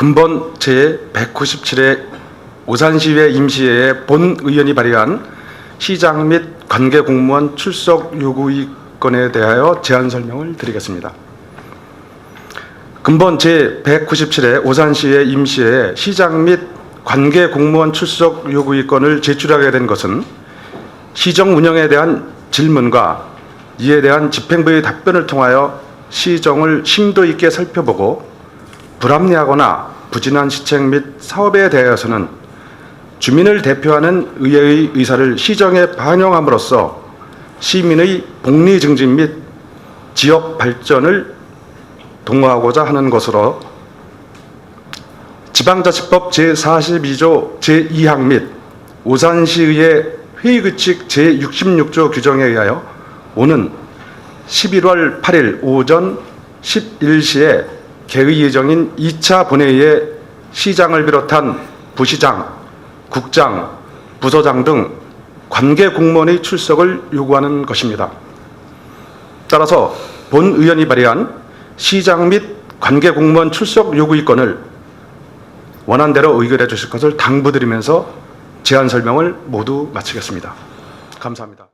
근본 제197회 오산시의회 임시회의 본 의원이 발의한 시장 및 관계 공무원 출석 요구건에 대하여 제안 설명을 드리겠습니다. 근본 제197회 오산시의 임시회에 시장 및 관계 공무원 출석 요구의 건을 제출하게 된 것은 시정 운영에 대한 질문과 이에 대한 집행부의 답변을 통하여 시정을 심도 있게 살펴보고 불합리하거나 부진한 시책 및 사업에 대하여서는 주민을 대표하는 의회의 의사를 시정에 반영함으로써 시민의 복리 증진 및 지역 발전을 동호하고자 하는 것으로 지방자치법 제42조 제2항 및 오산시의회 회의규칙 제66조 규정에 의하여 오는 11월 8일 오전 11시에 개의 예정인 2차 본회의에 시장을 비롯한 부시장, 국장, 부서장 등 관계 공무원의 출석을 요구하는 것입니다. 따라서 본 의원이 발의한 시장 및 관계 공무원 출석 요구의건을 원안대로 의결해 주실 것을 당부드리면서 제안 설명을 모두 마치겠습니다. 감사합니다.